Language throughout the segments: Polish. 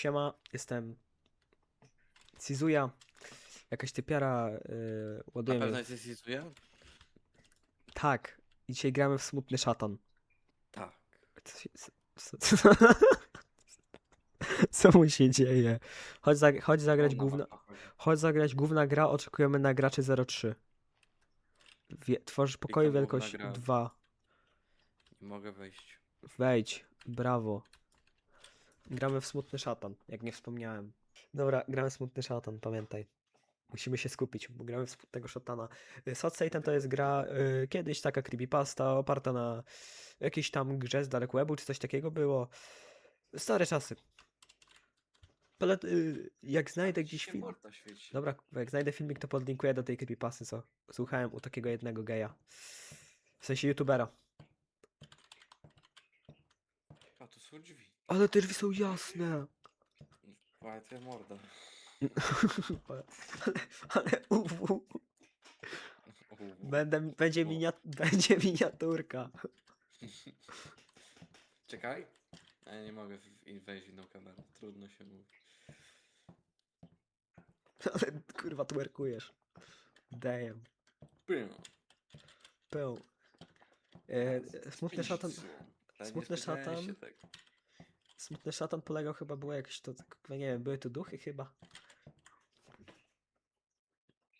Siema, jestem Cizuya. Jakaś typiara yy, Na ładujemy. pewno jesteś Izuya? Tak, i dzisiaj gramy w Smutny Szatan. Tak. Co, się- co, co, co, co mu się dzieje? Chodź, za, chodź zagrać Ona główna, mapa chodzi. chodź zagrać główna gra, oczekujemy na graczy 03. Wie, tworzysz pokoje główna wielkość gra. 2. Nie mogę wejść. Wejdź, brawo. Gramy w Smutny Szatan, jak nie wspomniałem. Dobra, gramy w Smutny Szatan, pamiętaj. Musimy się skupić, bo gramy w Smutnego Szatana. Y, Sad Satan to jest gra y, kiedyś taka creepypasta oparta na jakiejś tam grze z Dark Webu, czy coś takiego było. Stare czasy. Ale y, jak znajdę gdzieś film... świeci. Dobra, jak znajdę filmik, to podlinkuję do tej creepypasty, co słuchałem u takiego jednego geja. W sensie youtubera. A tu są drzwi. Ale te drzwi są jasne. Ale twoja morda. ale, ale uwu, będę, będzie, U. miniat, będzie miniaturka. Czekaj. Ja nie mogę w- wejść w inną kamerę. Trudno się mówi. Ale kurwa twerkujesz. Damn. Bym. Peł. E, smutny szatan, smutny szatan. się tego. Smutny szatan polegał chyba, było jakieś to, nie wiem, były tu duchy chyba.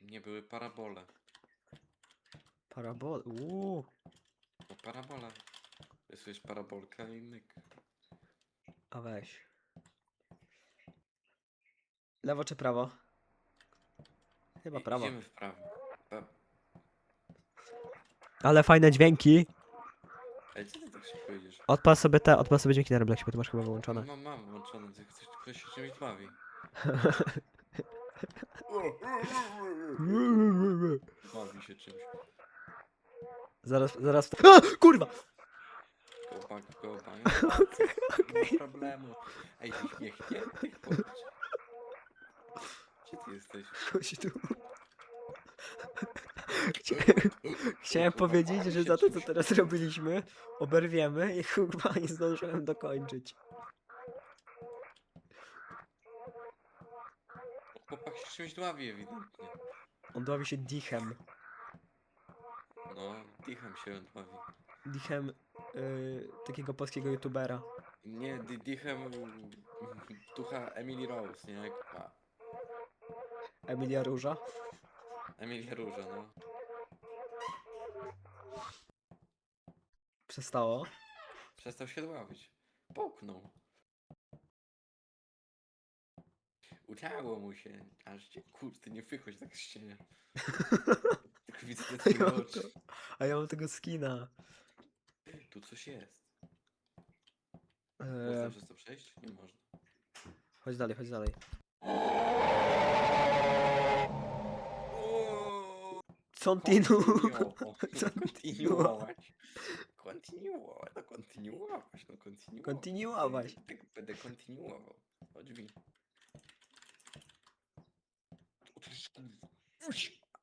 Nie były parabole. Parabol, uuu. No parabola. Jest wiesz, parabolka i myk. A weź. Lewo czy prawo? Chyba I- prawo. Idziemy w prawo. Pa- Ale fajne dźwięki. Ej, co ty tak szybko idziesz? Odpal sobie te, odpal sobie dźwięki na Robloxie, bo ty masz chyba wyłączone. Mam, mam włączone, ty chcesz, ktoś się czymś bawi. Bawi się czymś. zaraz, zaraz. A, kurwa! Go back, go back. Nie ma problemu. Ej, ty śmiechnie? Ty chodź. Gdzie ty jesteś? Chodź tu. Chciałem, chciałem powiedzieć, że za to, co teraz robiliśmy, oberwiemy i kurwa nie zdążyłem dokończyć. Chłopak się czymś dławi ewidentnie. On dławi się dichem. No, dichem się dławi. Dichem y, takiego polskiego youtubera. Nie, di dichem mm, ducha Emily Rose, nie? Emilia Róża. Emilia Róża, no. Przestało. Przestał się dławić. Połknął. Uciało mu się. Aż cię, kurde, nie wychodź tak z ścianie. Tylko widzę te Ja twoje mam oczy. to- A ja mam tego skina. Tu coś jest. Można przez to przejść? Nie można. chodź dalej, chodź dalej. Continu. Kontynuować. Kontynuować. No kontynuować. No kontynuować. Kontynuować. Tak będę kontynuował. O drzwi.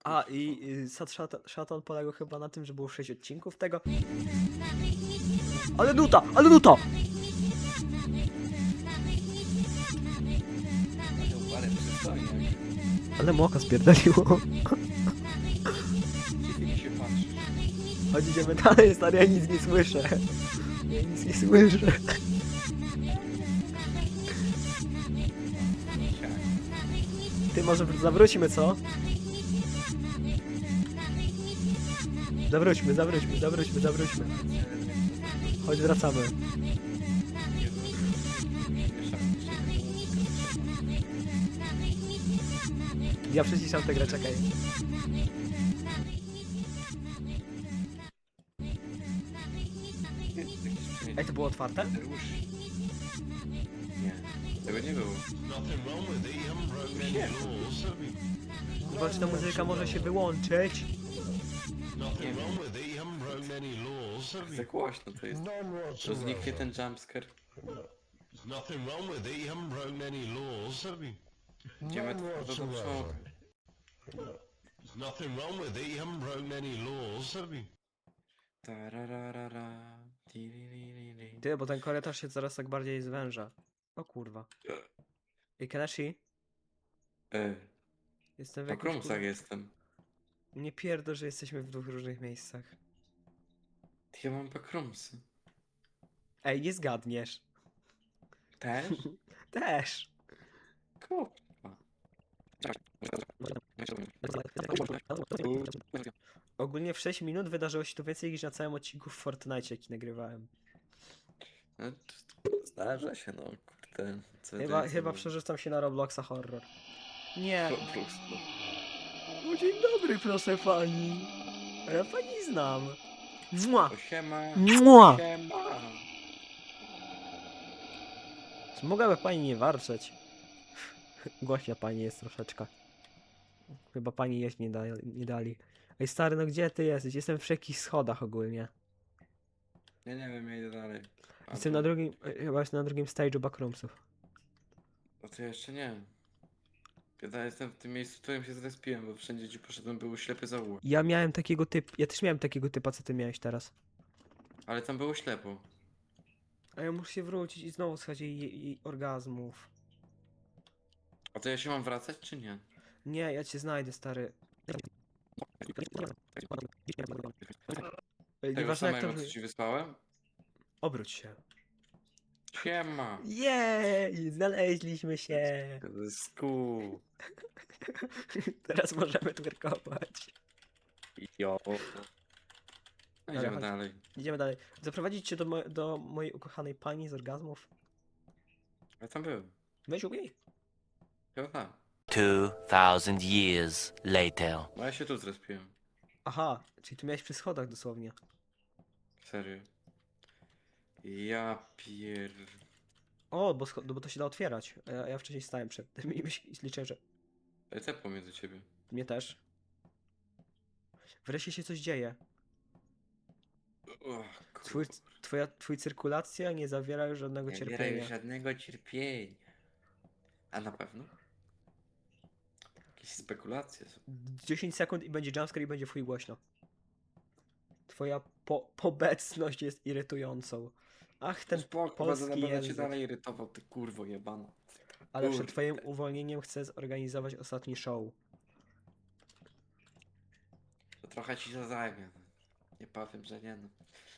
A i y, Sad Shatan, Shatan polegał chyba na tym, że było 6 odcinków tego. Ale nuta! Ale nuta! Ale przystojnie. Ale moka spierdoliło. Chodź, idziemy dalej, stary, ja nic nie słyszę. Ja nic nie słyszę. Ty może wr- zawróćmy, co? Zawróćmy, zawróćmy, zawróćmy, zawróćmy. Chodź, wracamy. Ja przyciszam tę grę, czekaj. Ej, to było otwarte? Rusz. Nie, tego nie było. Nothing wrong with it, you haven't broken any laws, have you? Czy ta muzyka może się wyłączyć? Nothing wrong with it, you haven't broken any laws, have Za you? głośno to jest. To zniknie ten jumpscare. Nothing wrong with it, you haven't broken any laws, have you? Idziemy tylko do przodu. Nothing wrong with it, you haven't broken any laws, have you? Tarararara, tiririri. Ty, bo ten korytarz się coraz tak bardziej zwęża. O kurwa. Ej, Kanashi, E, jestem w na jakimś... Kromsach kur- jestem. Nie pierdol, że jesteśmy w dwóch różnych miejscach. Ja mam bakromsy. Ej, nie zgadniesz. Też? Też. Kurwa. Ogólnie w 6 minut wydarzyło się tu więcej niż na całym odcinku w Fortnite, jaki nagrywałem. No, to- to Zdarza się, no kurde. Co Chyba, to- chyba co- przerzucam się na Robloxa horror. Nie. Po prostu. O, dzień dobry, proszę pani. A Ja pani znam. Mua. Siema. Mua. Siema. Czy mogłaby pani nie warczeć? Głośna pani jest troszeczkę. Chyba pani jeść nie, da, nie dali. Ej stary, no gdzie ty jesteś? Jestem w jakichś schodach ogólnie. Ja nie wiem, ja idę dalej. A Jestem na drugim, e, chyba jestem na drugim stage'u backroomsów. No to ja jeszcze nie. Ja dalej jestem w tym miejscu, w którym się zrespiłem, bo wszędzie gdzie poszedłem był ślepy zaułek. Ja miałem takiego typu, ja też miałem takiego typa, co ty miałeś teraz. Ale tam było ślepo. A ja muszę się wrócić i znowu słuchać jej, jej orgazmów. A to ja się mam wracać, czy nie? Nie, ja cię znajdę, stary. Ej, Tego Nieważne jak to... co ci wysłałem? Obróć się. Siema! Jej, znaleźliśmy się. Sku. Teraz możemy twerkować. Jo. No idziemy chodź. dalej. Idziemy dalej. Zaprowadzić cię do, mo do mojej ukochanej pani z orgazmów? Ja tam byłem. Weź ubij. Chyba tam. 2,000 years later. No ja się tu zrespiłem. Aha, czyli tu miałeś przy schodach dosłownie. Serio. Ja pier... O, bo, scho- no bo to się da otwierać. A Ja, ja wcześniej stałem przed tym i myśl- i liczę, że mnie do ciebie. mnie też. Wreszcie się coś dzieje. O, Twój, kurwa. twoja, twój cyrkulacja nie zawiera już żadnego Nie cierpienia. żadnego cierpienia. A na pewno? Jakieś spekulacje są. 10 sekund i będzie jumpscare i będzie fuj głośno. Twoja po pobecność jest irytującą. Ach, ten Spoko, będę polski będę cię język. dalej irytował, ty kurwo jebana. Ale przed Kurde. twoim uwolnieniem chcę zorganizować ostatni show. To trochę ci to zajmie. no. Nie powiem, że nie no.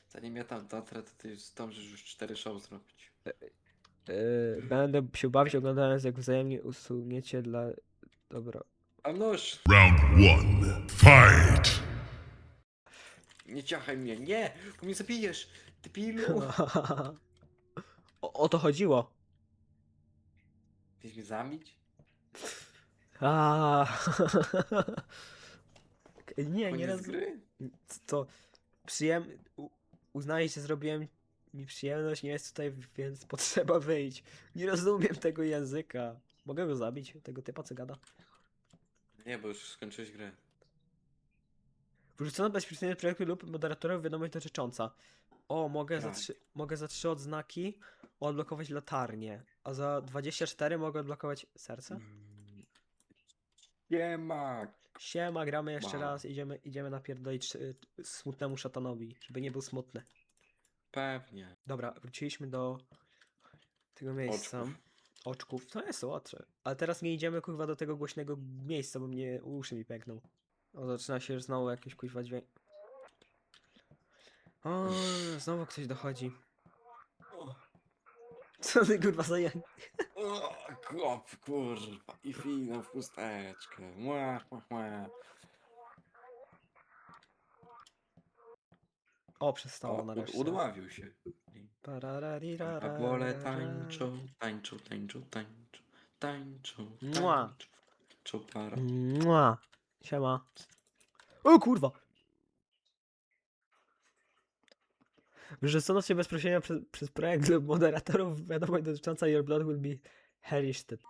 Zanim ja tam dotrę, to ty już zdążysz już cztery show zrobić. Yy, będę się bawić oglądając jak wzajemnie usuniecie dla... Dobra. A nóż! Round one. Fight! Nie ciachaj mnie, nie! Bo mnie zabijesz! Ty pilu! o, o to chodziło. Chcesz mnie zabić? A. nie, nie Koniec raz. gry? To przyjem... u- Uznaję, że zrobiłem mi przyjemność, nie jest tutaj, więc potrzeba wyjść. Nie rozumiem tego języka. Mogę go zabić, tego typa, co gada? Nie, bo już skończyłeś grę. Wrzucono bezpieczny projektu lub moderatorów wiadomość dotycząca. O, mogę za, Tak. trzy, mogę za trzy odznaki odblokować latarnię, a za 24 mogę odblokować serce? Nie ma! Siema, gramy jeszcze Wow. raz, idziemy, idziemy napierdolić y, smutnemu szatanowi, żeby nie był smutny. Pewnie. Dobra, wróciliśmy do tego miejsca. Oczków. Oczków. To jest oczy. Ale teraz nie idziemy kurwa do tego głośnego miejsca, bo mnie uszy mi pękną. O, zaczyna się już znowu jakiś kuźwa dźwięk. O, znowu ktoś dochodzi. Co ty kurwa za O, kop, kurwa. I finał w chusteczkę. Mła, mła, mła. O, przestało O, nareszcie. ud- udławił się. Parararirara. A wolę tańczą, tańczą, tańczą, tańczą, tańczą, Mua. tańczą. Tańczą para. Mua. Siema. O kurwa! Wyrzucono się bezproszenia przez, przez projekt lub moderatorów wiadomość dotycząca Your Blood will be Harishted.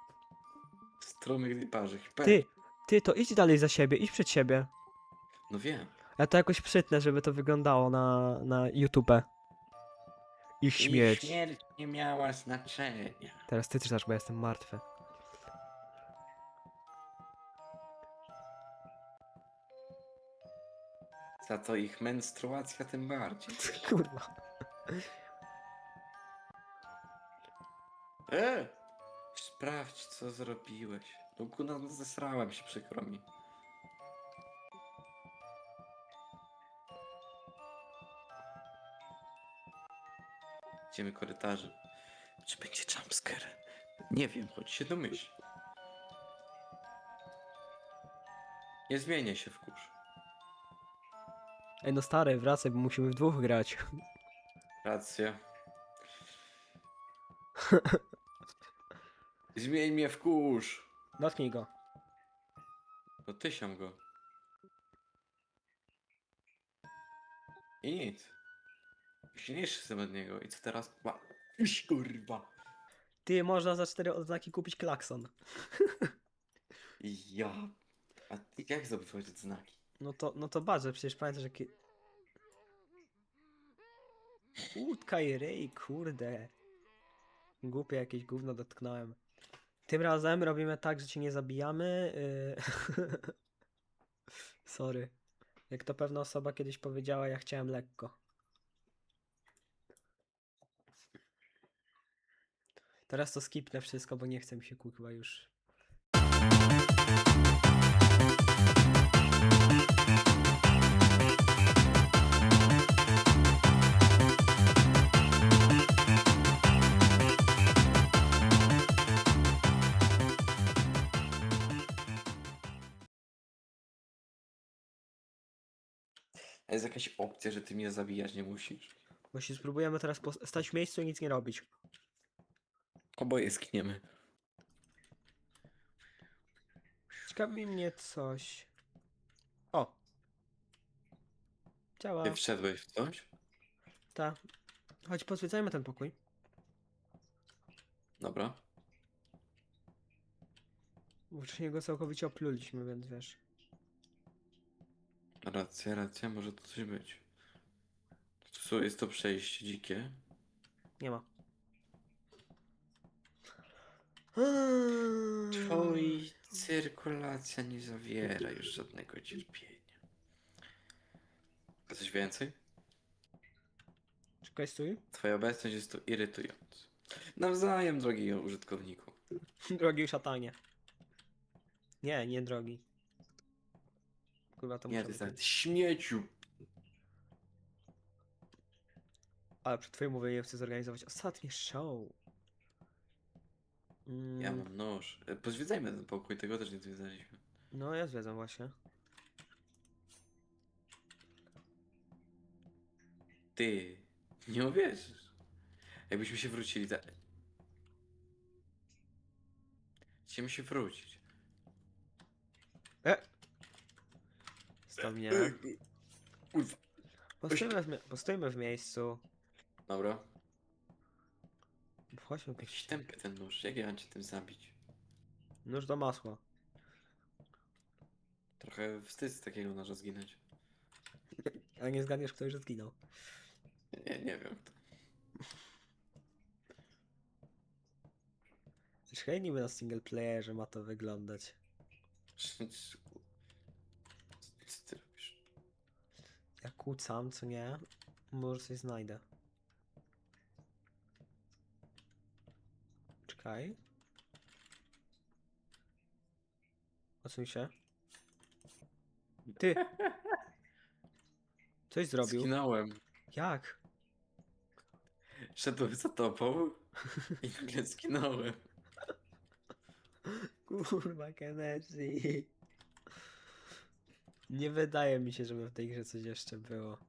Strumyk liparzy. Ty, ty to idź dalej za siebie, idź przed siebie. No wiem. Ja to jakoś przytnę, żeby to wyglądało na, na YouTube. Ich śmierć. śmierć nie miała znaczenia. Teraz ty czytasz, bo ja jestem martwy. Za to ich menstruacja tym bardziej. Kurwa. E! Sprawdź, co zrobiłeś. No kurna, zesrałem się, przykro mi. Idziemy korytarzem. Czy będzie jumpscare? Nie wiem, choć się domyśl. Nie zmienię się w kurz. Ej no stary, wracaj, bo musimy w dwóch grać. Racja. Zmień mnie w kurz. Dotknij go. No tysiam go. I nic. Silniejszy jestem od niego. I co teraz? Ma... Iś kurwa. Ty, można za cztery odznaki kupić klakson. Ja. A ty jak zdobywać znaki? No to, no to bardzo, przecież pamiętasz jakie... Łódka i ryj, kurde. Głupie jakieś gówno dotknąłem. Tym razem robimy tak, że cię nie zabijamy. Yy... Sorry. Jak to pewna osoba kiedyś powiedziała, ja chciałem lekko. Teraz to skipnę wszystko, bo nie chcę mi się kurwa już. A jest jakaś opcja, że ty mnie zabijać nie musisz? Właśnie spróbujemy teraz stać w miejscu i nic nie robić. Oboje skniemy. Ciekawi mnie coś. O! Działa. Ty wszedłeś w coś? Ta. Chodź, pozwiedzajmy ten pokój. Dobra. Bo wcześniej go całkowicie opluliśmy, więc wiesz. Racja, racja, może to coś być. Co, jest to przejście dzikie? Nie ma. Twoi cyrkulacja nie zawiera już żadnego cierpienia. Coś więcej? Czekaj, stój. Twoja obecność jest tu irytująca. Nawzajem, drogi użytkowniku. Drogi szatanie. Nie, nie drogi. Kurwa, to Nie, muszę ty być. nawet śmieciu. Ale przed twoim mówieniem chcę zorganizować ostatnie show. Mm, Ja mam nóż. E, Pozwiedzajmy ten pokój, tego też nie zwiedzaliśmy. No, ja zwiedzam właśnie. Ty, nie uwierzysz. Jakbyśmy się wrócili za... Chcemy się wrócić. E! Stop mnie. Kurwa. Postójmy w, mie- postójmy w miejscu. Dobra. Chodźmy Jakiś tępy ten nóż. Jak ja mam cię tym zabić? Nóż do masła. Trochę wstyd z takiego noża zginąć. A nie zgadniesz, kto już zginął. Nie, nie wiem kto. Niby na single playerze ma to wyglądać. Co ty robisz? Ja kłócam, co nie? Może coś znajdę. Czekaj. Odsuń się. Ty! Coś zrobił. Zginąłem. Jak? Szedłem za tobą i nagle zginąłem. Kurwa, Kennedy. Nie wydaje mi się, żeby w tej grze coś jeszcze było.